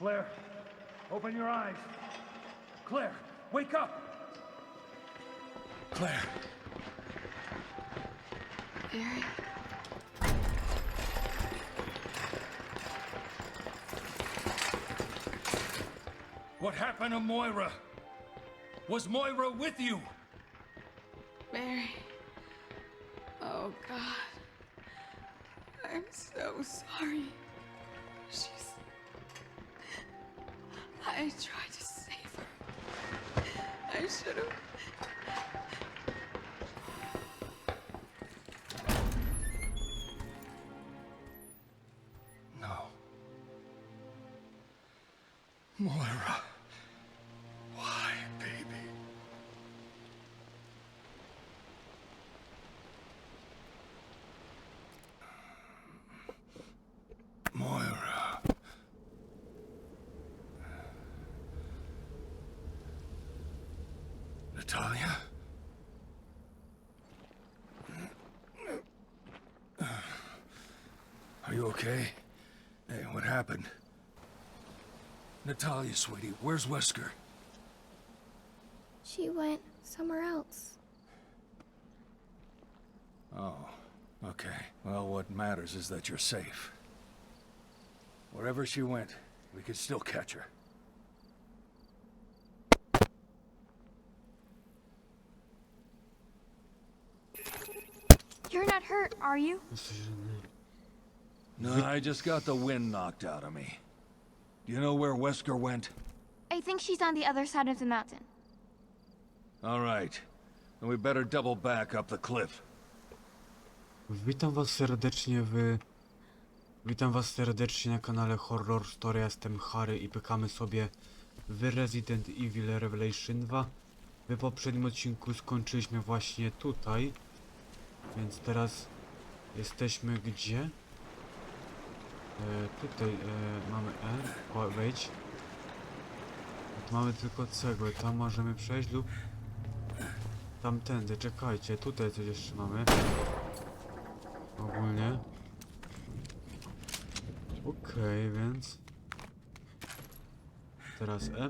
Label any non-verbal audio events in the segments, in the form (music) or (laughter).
Claire, open your eyes. Claire, wake up! Claire, Barry? what happened to Moira? Was Moira with you? Mary. Oh, God. I'm so sorry. Moira. Why, baby? Moira. Natalia? Are you okay? Hey, what happened? Natalia, sweetie, where's Wesker? She went somewhere else. Oh, okay. Well, what matters is that you're safe. Wherever she went, we could still catch her. You're not hurt, are you? No, I just got the wind knocked out of me. Do you know where Wesker went? I think she's on the other side of the mountain. All right. Then we better double back up the cliff. Witam was serdecznie w... Witam was serdecznie na kanale Horror Story, jestem Harry i pykamy sobie w Resident Evil Revelation 2. W poprzednim odcinku skończyliśmy właśnie tutaj, więc teraz jesteśmy gdzie? E, tutaj e, mamy E, o, wejdź. Tu mamy tylko cegłę, tam możemy przejść lub tamtędy, czekajcie, tutaj coś jeszcze mamy. Ogólnie. Okej, więc... Teraz E.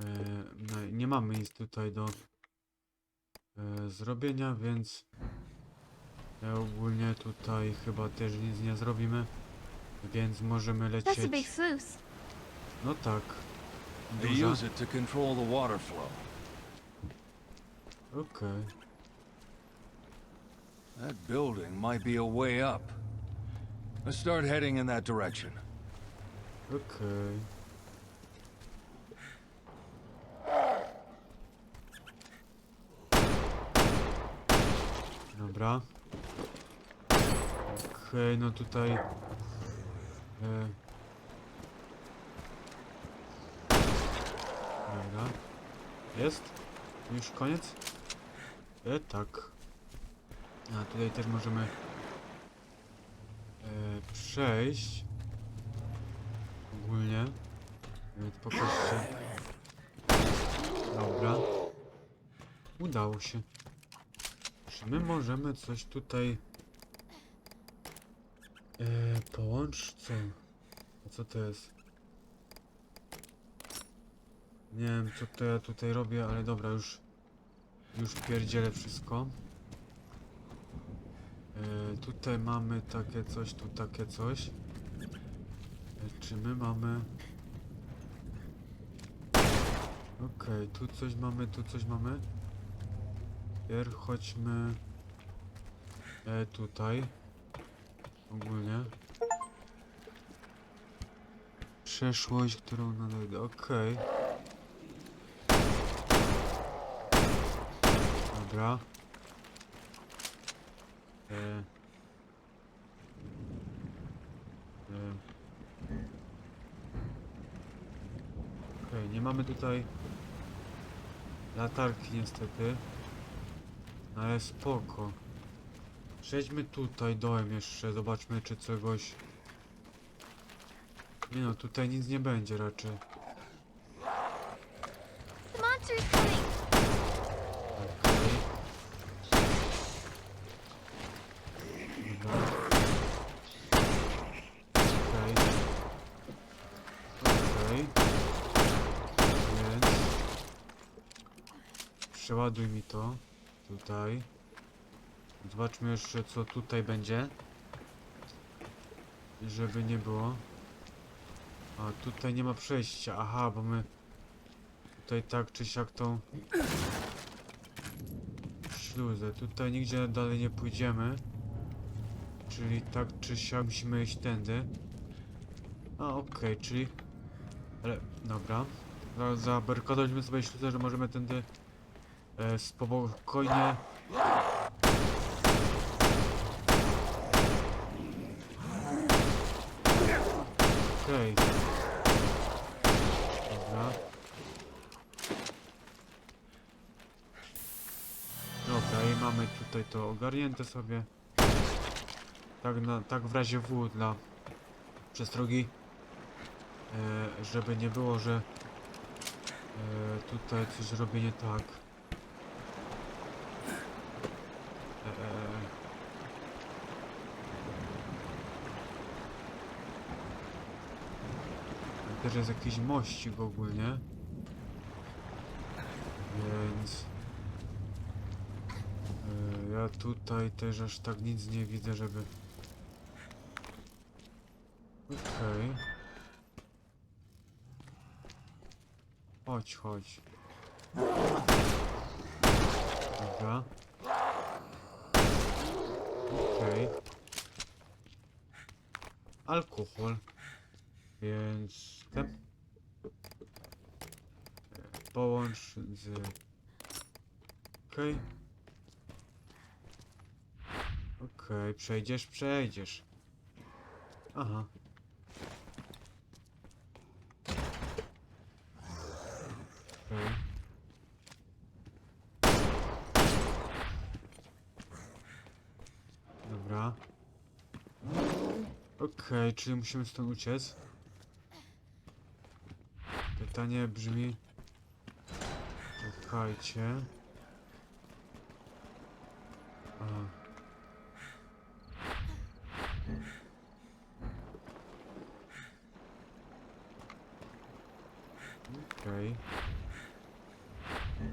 E, no, nie mamy nic tutaj do e, zrobienia, więc ogólnie tutaj chyba też nic nie zrobimy. Więc możemy That's a big lecieć. sluice. No tak. They Duża. use it to control the water flow. Okej. That building might be a way up. Let's start heading in that direction. Okej. Dobra. Okej, no tutaj... E... Dobra. Jest? Już koniec? E, tak. A tutaj też możemy... E, przejść. Ogólnie. Więc pokażcie. Dobra. Udało się. Czy my możemy coś tutaj... E, połącz? Co? A co to jest? Nie wiem co to ja tutaj robię, ale dobra, już... Już pierdzielę wszystko. E, tutaj mamy takie coś, tu takie coś. E, czy my mamy... Okej, tu coś mamy, tu coś mamy. Pier chodźmy... E, tutaj. Ogólnie. Przeszłość, którą nadejdę. Okej. Dobra. E. E. Okej, nie mamy tutaj latarki niestety. No ale spoko. Przejdźmy tutaj dołem jeszcze, zobaczmy czy czegoś... Nie no, tutaj nic nie będzie raczej. Więc... Przeładuj mi to. Tutaj. Zobaczmy jeszcze co tutaj będzie. Żeby nie było. A tutaj nie ma przejścia. Aha, bo my tutaj tak czy siak tą śluzę. Tutaj nigdzie dalej nie pójdziemy. Czyli tak czy siak musimy iść tędy. A okej, czyli... Ale, dobra. Za- Zabarykadowaliśmy sobie śluzę, że możemy tędy e, spokojnie... Okej. Dobra. Tutaj to ogarnięte sobie. Tak, na, tak w razie W dla przestrogi. E, żeby nie było, że e, tutaj coś zrobię nie tak. E, e, e. Też jest jakiś mościk ogólnie. Więc... tutaj też aż tak nic nie widzę, żeby... Okej. Chodź, chodź. Dobra. Okej. Alkohol. Więc ten... e, Połącz z... Okej. Okej, przejdziesz, przejdziesz. Aha. Dobra. Okej, czyli musimy stąd uciec. Pytanie brzmi... Czekajcie. Aha. Okej. E,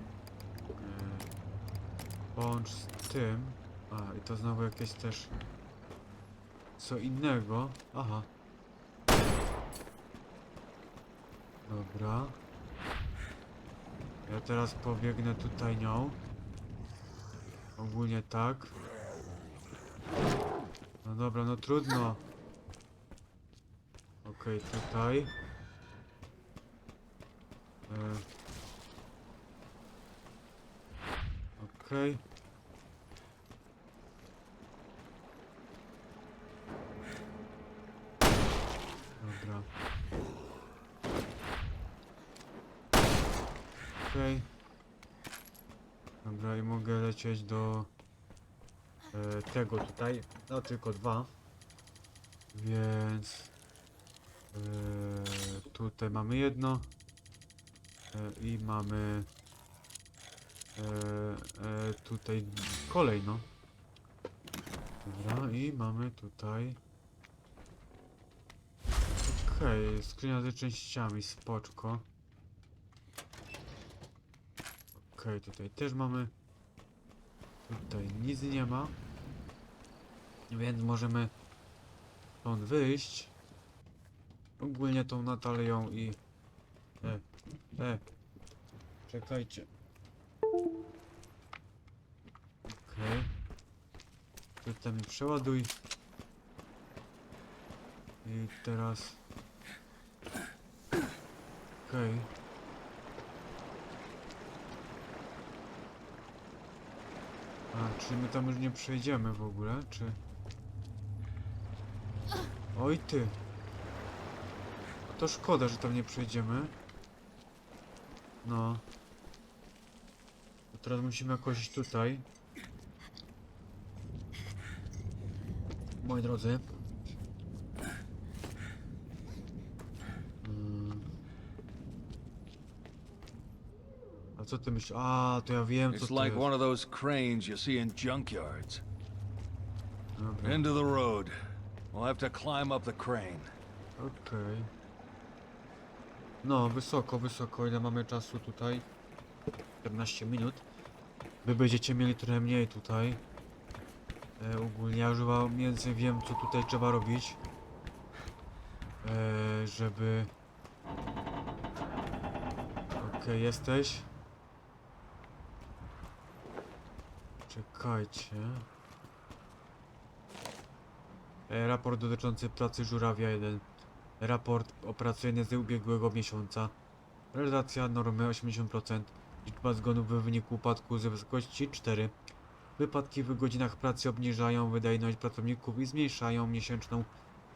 Połącz z tym. A, i to znowu jakieś też... Co innego. Aha. Dobra. Ja teraz pobiegnę tutaj nią. Ogólnie tak. No dobra, no trudno. Okej, tutaj. E. Okej. Dobra. Okej. Dobra, i mogę lecieć do e, tego tutaj. No tylko dwa. Więc e, tutaj mamy jedno. E, I mamy e, e, tutaj kolejno. Dobra, i mamy tutaj. Okej, skrzynia z częściami, spoczko. Okej, tutaj też mamy. Tutaj nic nie ma. Więc możemy stąd wyjść. Ogólnie tą Natalią i... E, e. Czekajcie. Okej. Tutaj mi przeładuj. I teraz... Okej. A, czy my tam już nie przejdziemy w ogóle, czy... Oj ty! To szkoda, że tam nie przejdziemy. No. Teraz musimy jakoś tutaj. Moi drodzy. Mm. A co ty myślisz? A, to ja wiem co It's to like jest. one of those cranes you see in junkyards. Dobra, End of the road. We'll have to climb up the crane. okej. No, wysoko, wysoko. Ile mamy czasu tutaj? 14 minut. Wy będziecie mieli trochę mniej tutaj. E, ogólnie ja już mniej więcej wiem co tutaj trzeba robić. E, żeby... Okej, jesteś. Czekajcie. E, raport dotyczący pracy żurawia 1. Raport operacyjny z ubiegłego miesiąca. Realizacja normy 80%. Liczba zgonów w wyniku upadku z wysokości 4. Wypadki w godzinach pracy obniżają wydajność pracowników i zmniejszają miesięczną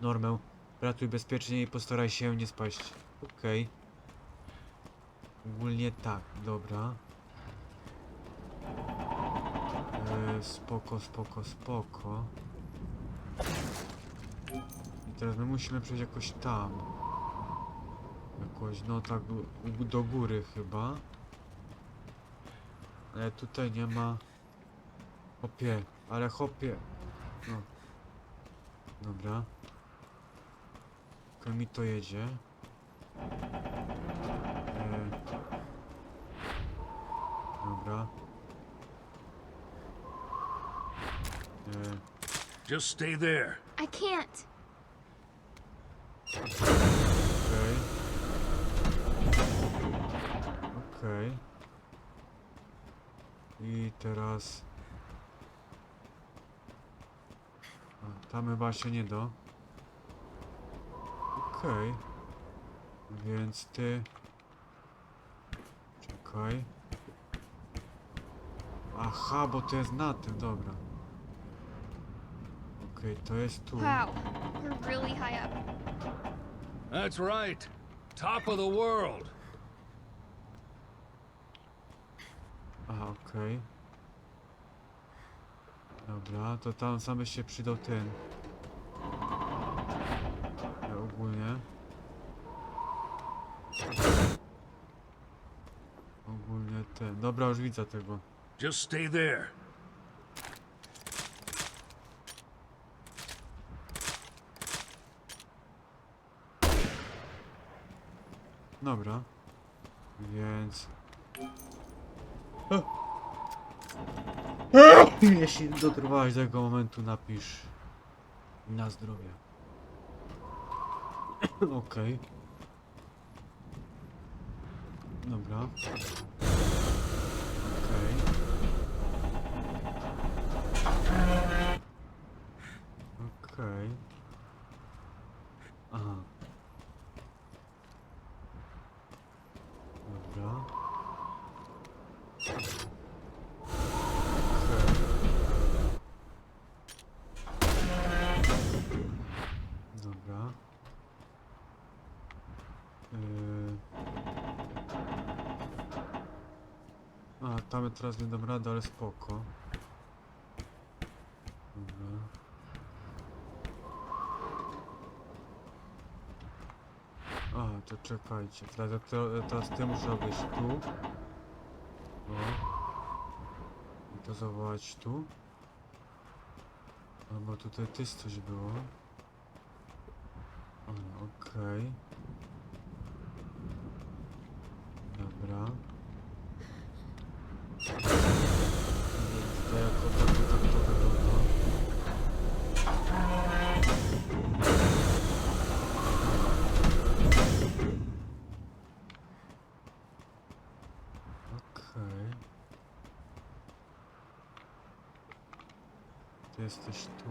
normę. Pracuj bezpiecznie i postaraj się nie spaść. Okej. Ogólnie tak, dobra. E, spoko, spoko, spoko. I teraz my musimy przejść jakoś tam. Jakoś, no tak, do góry chyba. Ale tutaj nie ma... Hopie, ale hopie. No. Dobra. Tylko mi to jedzie. E... Dobra. E... Just stay there. I can't. Okej. Okej. I teraz... tam chyba się nie da. Okej. Więc ty... Czekaj. Aha, bo to jest na tym, dobra. Okej, to jest tu. Wow, we're really high up. That's right. Top of the world. Aha, okej. Dobra, to tam sam by się przydał ten. Ja ogólnie. Ogólnie ten. Dobra, już widzę tego. Just stay there. Dobra. Więc... Jeśli dotrwałeś do tego momentu, napisz na zdrowie. (clears throat) Okej. Dobra. Okej. Okej. Aha. Dobra. Okej. Dobra. Ja teraz nie dam rady, ale spoko. Dobra. A, to czekajcie. Teraz, te- teraz ty muszę wejść tu. O. I to zawołać tu. Albo tutaj też coś było. Okej. Dobra. Jesteś tu.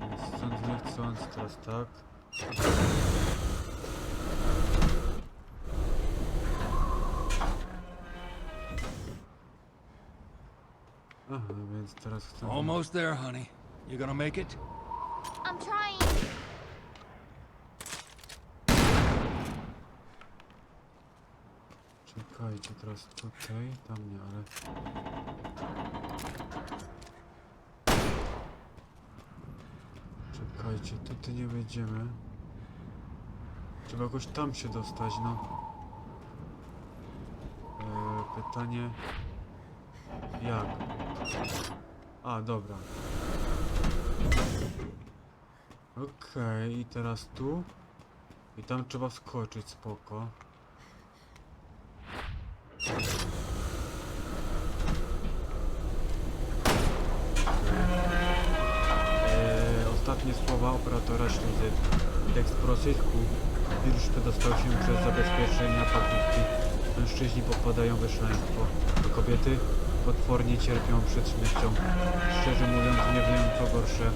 Więc Chcąc nie chcąc, teraz tak. Aha, więc teraz chcę... Almost there, honey. You gonna make it? I'm trying. Czekajcie, teraz tutaj, tam nie, ale... Czekajcie, tutaj nie wejdziemy. Trzeba jakoś tam się dostać, no. Eee, pytanie... Jak? A, dobra. Okej, i teraz tu. I tam trzeba skoczyć, spoko. ostatnie słowa operatora śluzy. Tekst po rosyjsku. Wirus przedostał się przez zabezpieczenia placówki. Mężczyźni popadają w szaleństwo. Kobiety potwornie cierpią przed śmiercią. Szczerze mówiąc nie wiem co gorsze.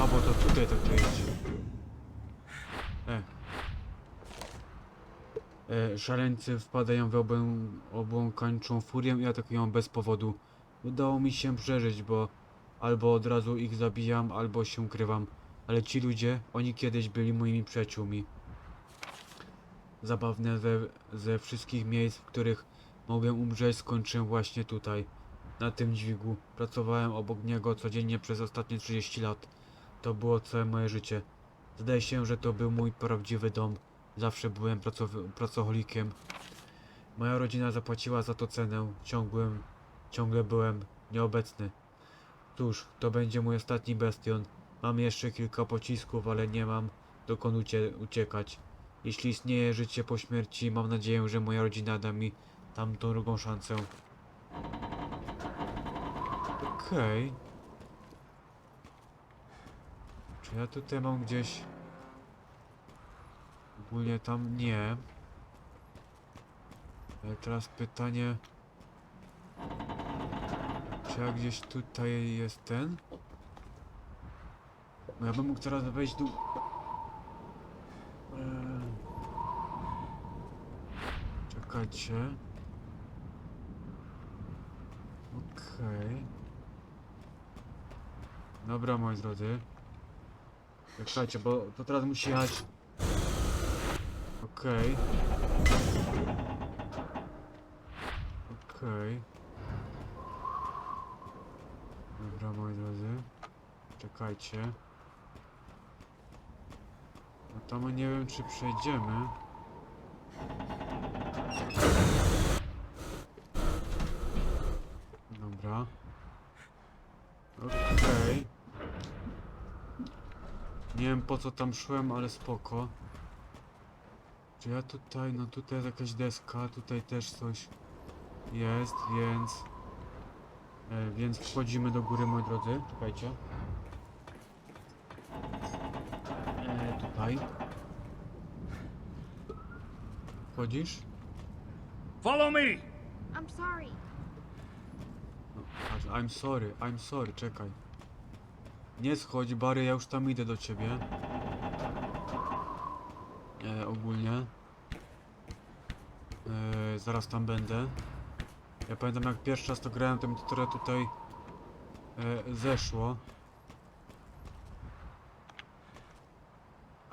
A bo to tutaj tak to jest. E. E, szaleńcy wpadają w obłąkańczą furię i atakują bez powodu. Udało mi się przeżyć, bo albo od razu ich zabijam, albo się ukrywam. Ale ci ludzie, oni kiedyś byli moimi przyjaciółmi. Zabawne ze, ze wszystkich miejsc, w których mogłem umrzeć, skończyłem właśnie tutaj. Na tym dźwigu. Pracowałem obok niego codziennie przez ostatnie 30 lat. To było całe moje życie. Zdaje się, że to był mój prawdziwy dom. Zawsze byłem pracocholikiem. Moja rodzina zapłaciła za to cenę. Ciągłem, ciągle byłem nieobecny. Cóż, to będzie mój ostatni bastion. Mam jeszcze kilka pocisków, ale nie mam dokąd ucie uciekać. Jeśli istnieje życie po śmierci, mam nadzieję, że moja rodzina da mi tam tą drugą szansę. Okej. Czy ja tutaj mam gdzieś... Ogólnie tam nie. Ale teraz pytanie... Czy ja gdzieś tutaj jest ten? No ja bym mógł teraz wejść do... Eee. Czekajcie. Okej. Dobra, moi drodzy. Czekajcie, bo to teraz musi jechać. Okej. Okej. Dobra, moi drodzy. Czekajcie. No tam nie wiem, czy przejdziemy. Dobra. Okej. Nie wiem po co tam szłem, ale spoko. Czy ja tutaj, no tutaj jest jakaś deska, tutaj też coś jest, więc... E, więc wchodzimy do góry, moi drodzy. Czekajcie. E, tutaj. Wchodzisz? Follow me! I'm sorry. No, I'm sorry, I'm sorry, czekaj. Nie schodź, Bary, ja już tam idę do ciebie. E, ogólnie. E, zaraz tam będę. Ja pamiętam jak pierwszy raz to grałem, to mi to trochę tutaj e, zeszło.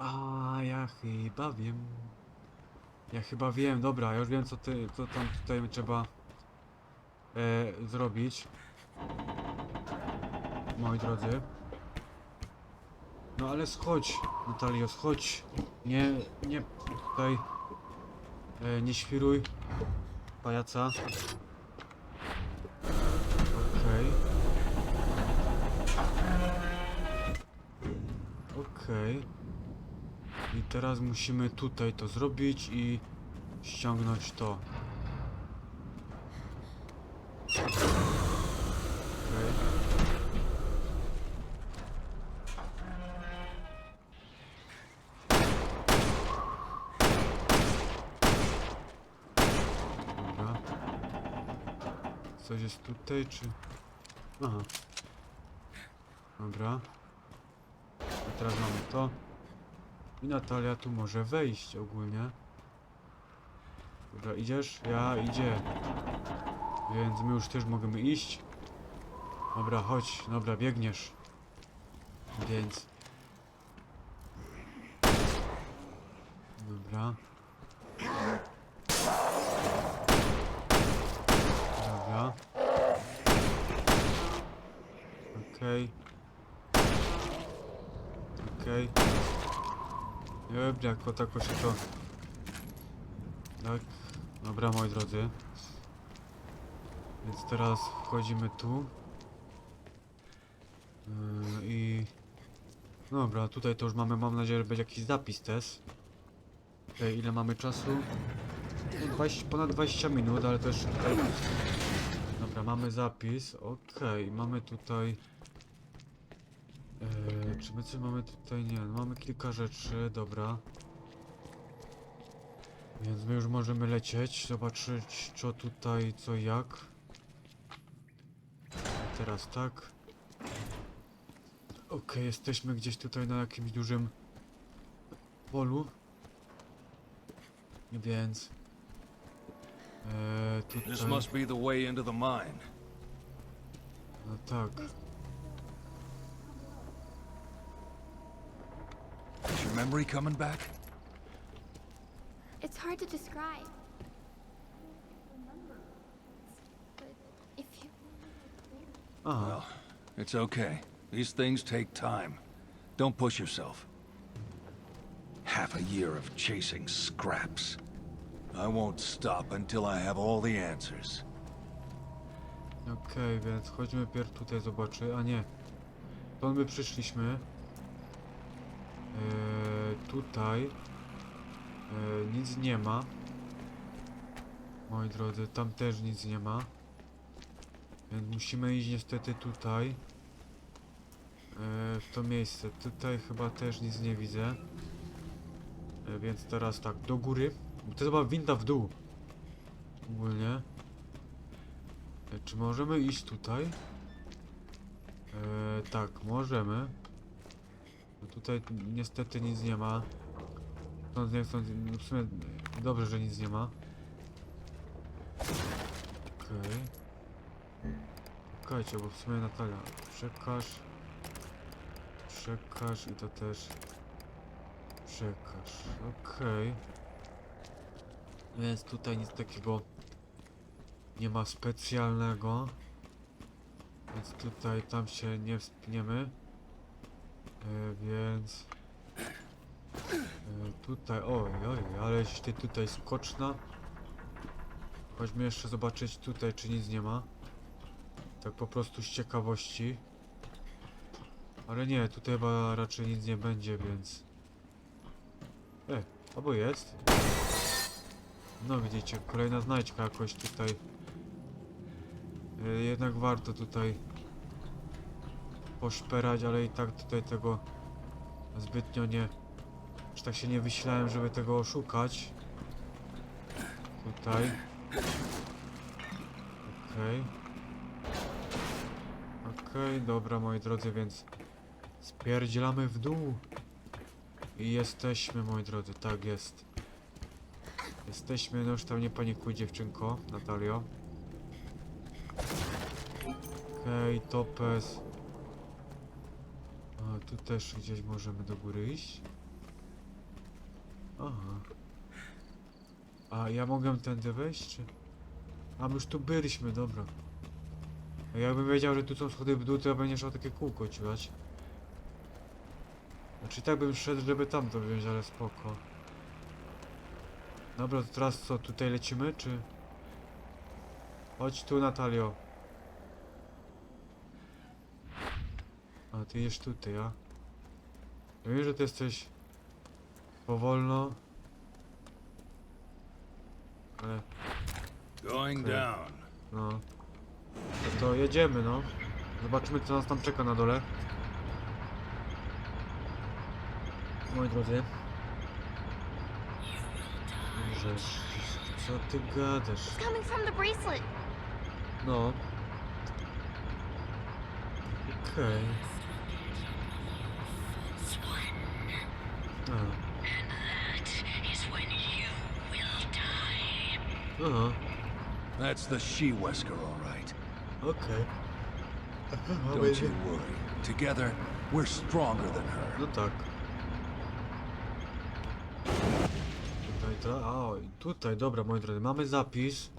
A ja chyba wiem. Ja chyba wiem, dobra, ja już wiem co ty, co tam tutaj trzeba e, zrobić. Moi drodzy. No ale schodź, Natalio, schodź. Nie, nie tutaj. E, nie świruj. Pajaca. Okej. Okej. I teraz musimy tutaj to zrobić i ściągnąć to. Dobra. Coś jest tutaj, czy... Aha. Dobra. A teraz mamy to. I Natalia tu może wejść ogólnie. Dobra, idziesz? Ja idzie. Więc my już też możemy iść. Dobra, chodź. Dobra, biegniesz. Więc... Dobra. Dobra. Okej. Okej. Dobra, jako tako się to... Tak. Dobra, moi drodzy. Więc teraz wchodzimy tu. Yy, I... Dobra, tutaj to już mamy, mam nadzieję, że będzie jakiś zapis też. Okej, ile mamy czasu? No, 20, ponad 20 minut, ale też. Dobra, mamy zapis. Okej, mamy tutaj... Eee, czy my coś mamy tutaj? Nie, no mamy kilka rzeczy, dobra. Więc my już możemy lecieć, zobaczyć co tutaj, co jak. Teraz tak. Okej, jesteśmy gdzieś tutaj na jakimś dużym polu. Więc... Eee, This tutaj... must be the way into the mine. No tak. Memory coming back? It's hard to describe. But if you. Well, it's okay. These things take time. Don't push yourself. Half a year of chasing scraps. I won't stop until I have all the answers. Okej, więc chodźmy pierw tutaj zobaczy. A nie. Stąd my przyszliśmy. Eee, tutaj. Eee, nic nie ma. Moi drodzy, tam też nic nie ma. Więc musimy iść niestety tutaj. Eee, w to miejsce. Tutaj chyba też nic nie widzę. Więc teraz tak, do góry. To jest chyba winda w dół. Ogólnie. E, Czy możemy iść tutaj? E, tak, możemy. No tutaj niestety nic nie ma. Stąd nie stąd, no w sumie dobrze, że nic nie ma. Okej. Czekajcie, bo w sumie Natalia, przekaż. Przekaż i to też. Przekaż. Okej. Więc tutaj nic takiego nie ma specjalnego. Więc tutaj tam się nie wspniemy. E, więc e, tutaj, oj, oj, ale ty tutaj skoczna. Chodźmy jeszcze zobaczyć tutaj, czy nic nie ma. Tak po prostu z ciekawości. Ale nie, tutaj chyba raczej nic nie będzie, więc... E, albo jest. No widzicie, kolejna znajdźka jakoś tutaj. E, Jednak warto tutaj poszperać, ale i tak tutaj tego zbytnio nie... Że tak się nie wysilałem, żeby tego oszukać. Tutaj. Okej. Okej, dobra moi drodzy, więc spierdzielamy w dół. I jesteśmy moi drodzy, tak jest. Jesteśmy, no już tam nie panikuj dziewczynko, Natalio. Okej, topes. Tu też gdzieś możemy do góry iść. Aha. A ja mogę tędy wejść, czy? A my już tu byliśmy, dobra. A jakbym wiedział, że tu są schody w dół, to ja bym nie szło takie kółko ciłać. Znaczy tak bym szedł, żeby tam to wziąć, ale spoko. Dobra, to teraz co, tutaj lecimy, czy? Chodź tu, Natalio. A, ty jesz tutaj, a? Ja wiem, że ty jesteś powolno. Ale, Going Okay. down. no. No to jedziemy, no. Zobaczymy, co nas tam czeka na dole. Moi drodzy. Że... Co ty gadasz? It's coming from the bracelet. No. Okej. A. Aha, That's the she-Wesker, all right. okej. (laughs) Don't you worry. Together, we're stronger than her. No tak. Tutaj a tutaj, dobra moi drodzy, mamy zapis.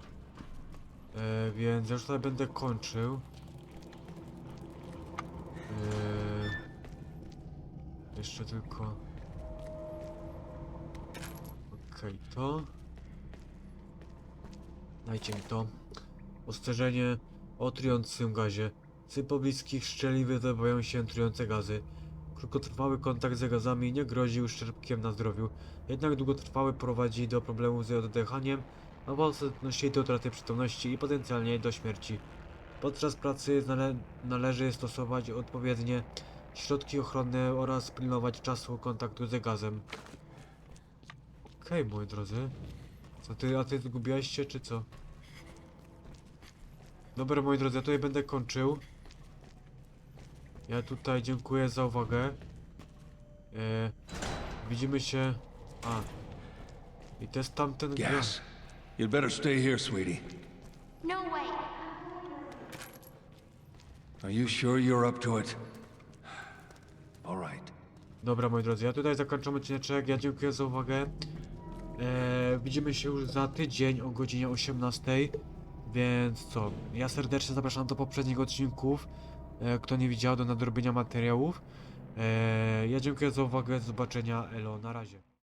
E, więc ja już tutaj będę kończył. E, jeszcze tylko... Okej, to... Dajcie mi to. Ostrzeżenie o trującym gazie. Z pobliskich szczeli wydobywają się trujące gazy. Krótkotrwały kontakt z gazami nie grozi uszczerbkiem na zdrowiu, jednak długotrwały prowadzi do problemów z oddychaniem, a w ostateczności do utraty przytomności i potencjalnie do śmierci. Podczas pracy nale należy stosować odpowiednie środki ochronne oraz pilnować czasu kontaktu z gazem. Okej, moi drodzy. Co ty, a ty zgubiłeś się, czy co? Dobra, moi drodzy, ja tutaj będę kończył. Ja tutaj dziękuję za uwagę. E, widzimy się... A. I to jest tamten... Gas. You'd better stay here, sweetie. No way. Are you sure you're up to it? All right. Dobra, moi drodzy, ja tutaj zakończam odcineczek. Ja dziękuję za uwagę. Eee, widzimy się już za tydzień o godzinie 18. Więc co? Ja serdecznie zapraszam do poprzednich odcinków. E, kto nie widział, do nadrobienia materiałów. E, ja dziękuję za uwagę. Do zobaczenia. Elo, na razie.